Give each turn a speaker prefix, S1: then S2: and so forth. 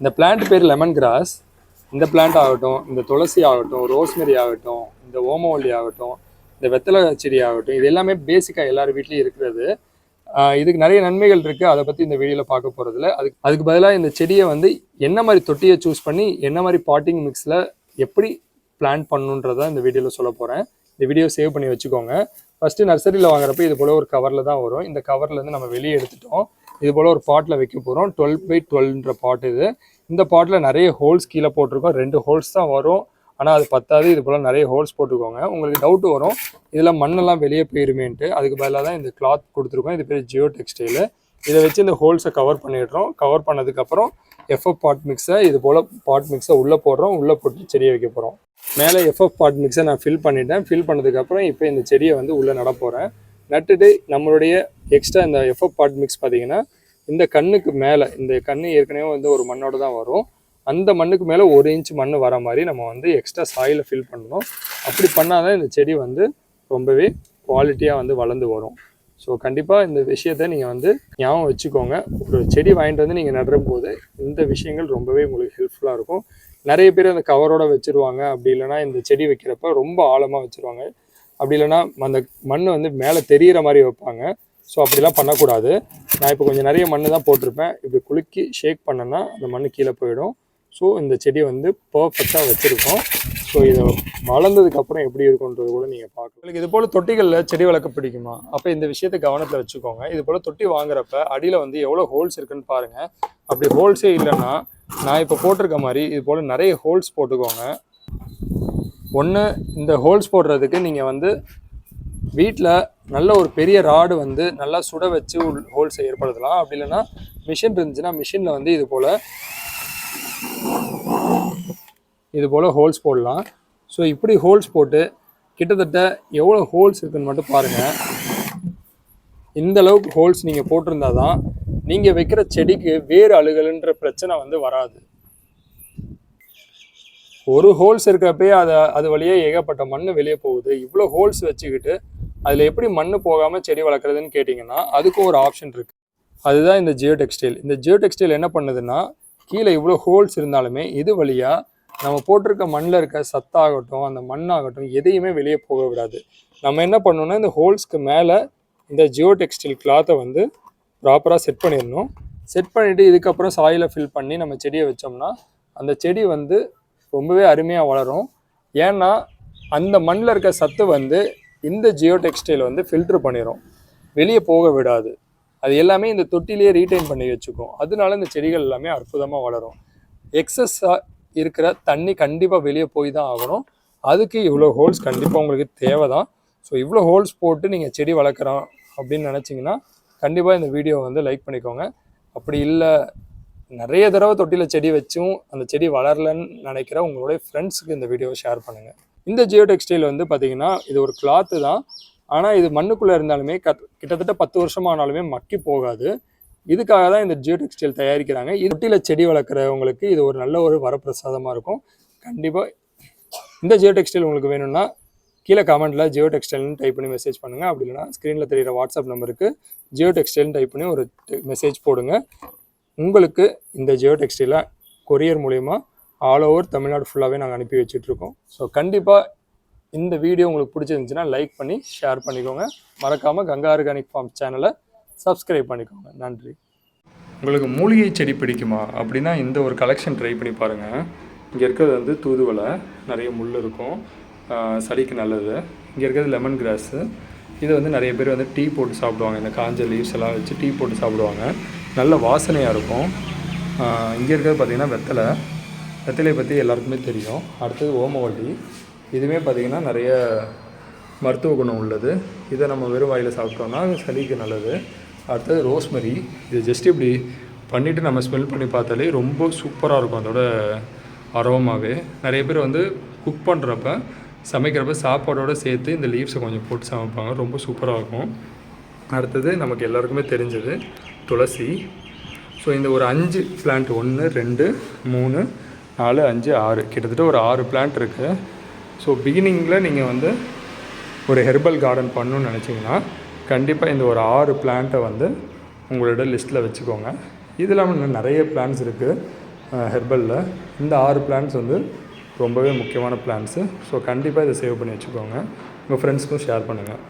S1: இந்த பிளான்ட் பேர் lemon grass இந்த பிளான்ட் ஆகட்டும் இந்த துளசி ஆகட்டும் ரோஸ்மெரி ஆகட்டும் இந்த ஓமவல்லி ஆகட்டும் இந்த வெத்தலை செடி ஆகட்டும் இது எல்லாமே பேசிக்காக எல்லார் வீட்லேயும் இருக்கிறது. இதுக்கு நிறைய நன்மைகள் இருக்குது அதை பற்றி இந்த வீடியோவில் பார்க்க போகிறதுல அதுக்கு அதுக்கு பதிலாக இந்த செடியை வந்து என்ன மாதிரி தொட்டியை சூஸ் பண்ணி என்ன மாதிரி பாட்டிங் மிக்ஸில் எப்படி பிளான் பண்ணுன்றதை இந்த வீடியோவில் சொல்ல போகிறேன் இந்த வீடியோ சேவ் பண்ணி வச்சுக்கோங்க. ஃபஸ்ட்டு நர்சரியில் வாங்குறப்ப இது போல் ஒரு கவரில் தான் வரும். இந்த கவர்லேருந்து நம்ம வெளியே எடுத்துட்டோம். இது போல் ஒரு பாட்டில் வைக்க போகிறோம் டுவெல் பை டுவெல்ன்ற பாட் இது. இந்த பாட்டில் நிறைய ஹோல்ஸ் கீழே போட்டிருக்கோம். ரெண்டு ஹோல்ஸ் தான் வரும். ஆனால் அது பத்தாது. இது போல் நிறைய ஹோல்ஸ் போட்டுக்கோங்க உங்களுக்கு டவுட் வரும். இதில் மண்ணெல்லாம் வெளியே போயிருமேன்ட்டு. அதுக்கு பதிலாக தான் இந்த கிளாத் கொடுத்துருக்கோம். இது பேர் ஜியோ டெக்ஸ்டைலு இதை வச்சு இந்த ஹோல்ஸை கவர் பண்ணிடுறோம். கவர் பண்ணதுக்கப்புறம் எஃப்எஃப் பாட் மிக்ஸை இது போல் பாட் மிக்ஸை உள்ளே போடுறோம். உள்ளே போட்டு செடியை வைக்க போகிறோம் மேலே எஃப்எஃப் பாட் மிக்ஸை நான் ஃபில் பண்ணிட்டேன். ஃபில் பண்ணதுக்கப்புறம் இப்போ இந்த செடியை வந்து உள்ளே நட போகிறேன் நட்டுட்டு நம்மளுடைய எக்ஸ்ட்ரா இந்த எஃப்எஃப் பாட் மிக்ஸ் பார்த்தீங்கன்னா இந்த கண்ணுக்கு மேலே இந்த கண்ணு ஏற்கனவே வந்து ஒரு மண்ணோட தான் வரும். அந்த மண்ணுக்கு மேலே ஒரு இன்ச் மண் வர மாதிரி நம்ம வந்து எக்ஸ்ட்ரா சாயிலை ஃபில் பண்ணணும். அப்படி பண்ணால் தான் இந்த செடி வந்து ரொம்பவே குவாலிட்டியாக வந்து வளர்ந்து வரும். ஸோ கண்டிப்பாக இந்த விஷயத்த நீங்கள் வந்து ஞாபகம் வச்சுக்கோங்க. ஒரு செடி வாங்கிட்டு வந்து நீங்கள் நடுற போது இந்த விஷயங்கள் ரொம்பவே உங்களுக்கு ஹெல்ப்ஃபுல்லாக இருக்கும். நிறைய பேர் அந்த கவரோட வச்சுருவாங்க. அப்படி இல்லைன்னா இந்த செடி வைக்கிறப்ப ரொம்ப ஆழமாக வச்சுருவாங்க. அப்படி இல்லைன்னா அந்த மண் வந்து மேலே தெரியிற மாதிரி வைப்பாங்க. ஸோ அப்படிலாம் பண்ணக்கூடாது. நான் இப்போ கொஞ்சம் நிறைய மண் தான் போட்டிருப்பேன். இப்படி குலுக்கி ஷேக் பண்ணேன்னா அந்த மண் கீழே போயிடும். ஸோ இந்த செடி வந்து பர்ஃபெக்டாக வச்சுருக்கோம். ஸோ இதை வளர்ந்ததுக்கப்புறம் எப்படி இருக்குன்றது கூட நீங்கள் பார்க்கலாம். உங்களுக்கு இது போல் தொட்டிகளில் செடி வளர்க்க பிடிக்குமா? அப்போ இந்த விஷயத்தை கவனத்தில் வச்சுக்கோங்க. இது போல் தொட்டி வாங்குறப்ப அடியில் வந்து எவ்வளோ ஹோல்ஸ் இருக்குன்னு பாருங்கள் அப்படி ஹோல்ஸே இல்லைன்னா நான் இப்போ போட்டிருக்க மாதிரி இது போல் நிறைய ஹோல்ஸ் போட்டுக்கோங்க. ஒன்று இந்த ஹோல்ஸ் போடுறதுக்கு நீங்கள் வந்து வீட்டில் நல்ல ஒரு பெரிய ராடு வந்து நல்லா சுட வச்சு ஹோல்ஸை ஏற்படுத்தலாம். அப்படி இல்லைன்னா மிஷின் இருந்துச்சுன்னா மிஷினில் வந்து இது போல் இது போல் ஹோல்ஸ் போடலாம். ஸோ இப்படி ஹோல்ஸ் போட்டு கிட்டத்தட்ட எவ்வளோ ஹோல்ஸ் இருக்குன்னு மட்டும் பாருங்கள் இந்த அளவுக்கு ஹோல்ஸ் நீங்கள் போட்டிருந்தா தான் நீங்கள் வைக்கிற செடிக்கு வேறு அழுகலுன்ற பிரச்சனை வந்து வராது. ஒரு ஹோல்ஸ் இருக்கிறப்பயே அதை அது வழியே ஏகப்பட்ட மண் வெளியே போகுது. இவ்வளோ ஹோல்ஸ் வச்சுக்கிட்டு அதில் எப்படி மண் போகாமல் செடி வளர்க்குறதுன்னு கேட்டிங்கன்னா அதுக்கும் ஒரு ஆப்ஷன் இருக்குது அதுதான் இந்த ஜியோ டெக்ஸ்டைல் இந்த ஜியோ டெக்ஸ்டைல் என்ன பண்ணுதுன்னா கீழே இவ்வளோ ஹோல்ஸ் இருந்தாலுமே இது வழியாக நம்ம போட்டிருக்க மண்ணில் இருக்க சத்தாகட்டும் அந்த மண்ணாகட்டும் எதையுமே வெளியே போக விடாது. நம்ம என்ன பண்ணணும்னா இந்த ஹோல்ஸ்க்கு மேலே இந்த ஜியோ டெக்ஸ்டைல் கிளாத்தை வந்து ப்ராப்பராக செட் பண்ணிடணும். செட் பண்ணிவிட்டு இதுக்கப்புறம் சாயிலை ஃபில் பண்ணி நம்ம செடியை வச்சோம்னா அந்த செடி வந்து ரொம்பவே அருமையாக வளரும். ஏன்னா அந்த மண்ணில் இருக்க சத்து வந்து இந்த ஜியோ டெக்ஸ்டைல் வந்து ஃபில்ட்ரு பண்ணிடும் வெளியே போக விடாது. அது எல்லாமே இந்த தொட்டிலேயே ரீட்டைன் பண்ணி வச்சுக்கும். அதனால இந்த செடிகள் எல்லாமே அற்புதமாக வளரும். எக்ஸஸாக இருக்கிற தண்ணி கண்டிப்பாக வெளியே போய் தான் ஆகணும். அதுக்கு இவ்வளோ ஹோல்ஸ் கண்டிப்பாக உங்களுக்கு தேவை தான் ஸோ இவ்வளோ ஹோல்ஸ் போட்டு நீங்கள் செடி வளர்க்குறோம் அப்படின்னு நினச்சிங்கன்னா கண்டிப்பாக இந்த வீடியோ வந்து லைக் பண்ணிக்கோங்க. அப்படி இல்லை நிறைய தடவை தொட்டியில் செடி வச்சும் அந்த செடி வளரலன்னு நினைக்கிற உங்களுடைய ஃப்ரெண்ட்ஸுக்கு இந்த வீடியோவை ஷேர் பண்ணுங்கள் இந்த ஜியோ டெக்ஸ்டைல் வந்து பார்த்திங்கன்னா இது ஒரு கிளாத்து தான். ஆனால் இது மண்ணுக்குள்ளே இருந்தாலுமே கத் கிட்டத்தட்ட பத்து வருஷமானாலுமே மக்கி போகாது. இதுக்காக தான் இந்த ஜியோ டெக்ஸ்டைல் தயாரிக்கிறாங்க. இது தொட்டியில் செடி வளர்க்குறவங்களுக்கு இது ஒரு நல்ல ஒரு வரப்பிரசாதமாக இருக்கும். கண்டிப்பாக இந்த ஜியோ டெக்ஸ்டைல் உங்களுக்கு வேணும்னா கீழே கமெண்ட்டில் ஜியோ டெக்ஸ்டைல்னு டைப் பண்ணி மெசேஜ் பண்ணுங்கள் அப்படி இல்லைனா ஸ்க்ரீனில் தெரிகிற வாட்ஸ்அப் நம்பருக்கு ஜியோ டெக்ஸ்டைல்னு டைப் பண்ணி ஒரு மெசேஜ் போடுங்க. உங்களுக்கு இந்த ஜியோ டெக்ஸ்டைலை கொரியர் மூலயமா ஆல் ஓவர் தமிழ்நாடு ஃபுல்லாகவே நாங்கள் அனுப்பி வச்சுட்ருக்கோம். ஸோ கண்டிப்பாக இந்த வீடியோ உங்களுக்கு பிடிச்சிருந்துச்சுன்னா லைக் பண்ணி ஷேர் பண்ணிக்கோங்க. மறக்காமல் கங்கா ஆர்கானிக் ஃபார்ம் சேனலை சப்ஸ்கிரைப் பண்ணிக்கோங்க. நன்றி. உங்களுக்கு மூலிகை செடி பிடிக்குமா? அப்படின்னா இந்த ஒரு கலெக்ஷன் ட்ரை பண்ணி பாருங்கள் இங்கே இருக்கிறது வந்து தூதுவளை. நிறைய முள் இருக்கும். சளிக்கு நல்லது. இங்கே இருக்கிறது லெமன் கிராஸு இதை வந்து நிறைய பேர் வந்து டீ போட்டு சாப்பிடுவாங்க. இந்த காஞ்ச லீவ்ஸ் எல்லாம் வச்சு டீ போட்டு சாப்பிடுவாங்க. நல்ல வாசனையாக இருக்கும். இங்கே இருக்கிறது பார்த்திங்கன்னா வெத்தலை. வெத்தலையை பற்றி எல்லாருக்குமே தெரியும். அடுத்தது ஓமவல்லி. இதுவுமே பார்த்திங்கன்னா நிறைய மருத்துவ குணம் உள்ளது. இதை நம்ம வெறும் வாயில் சாப்பிட்டோம்னா சளிக்கு நல்லது. அடுத்தது ரோஸ்மரி. இது ஜஸ்ட் இப்படி பண்ணிவிட்டு நம்ம ஸ்மெல் பண்ணி பார்த்தாலே ரொம்ப சூப்பராக இருக்கும் அதோட அரோமாவே. நிறைய பேர் வந்து குக் பண்ணுறப்ப சமைக்கிறப்ப சாப்பாடோடு சேர்த்து இந்த லீவ்ஸை கொஞ்சம் போட்டு சமைப்பாங்க. ரொம்ப சூப்பராக இருக்கும். அடுத்தது நமக்கு எல்லாருக்குமே தெரிஞ்சது துளசி. ஸோ இந்த ஒரு அஞ்சு பிளான்ட் ஒன்று ரெண்டு மூணு நாலு அஞ்சு ஆறு. கிட்டத்தட்ட ஒரு ஆறு பிளான்ட் இருக்குது ஸோ பிகினிங்கில் நீங்கள் வந்து ஒரு ஹெர்பல் கார்டன் பண்ணணும்னு நினச்சிங்கன்னா கண்டிப்பாக இந்த ஒரு ஆறு பிளான்ட்டை வந்து உங்களோட லிஸ்ட்டில் வச்சுக்கோங்க. இது இல்லாமல் இன்னும் நிறைய பிளான்ஸ் இருக்குது ஹெர்பலில் இந்த ஆறு பிளான்ஸ் வந்து ரொம்பவே முக்கியமான பிளான்ஸு ஸோ கண்டிப்பாக இதை சேவ் பண்ணி வச்சுக்கோங்க. உங்கள் ஃப்ரெண்ட்ஸ்க்கும் ஷேர் பண்ணுங்கள்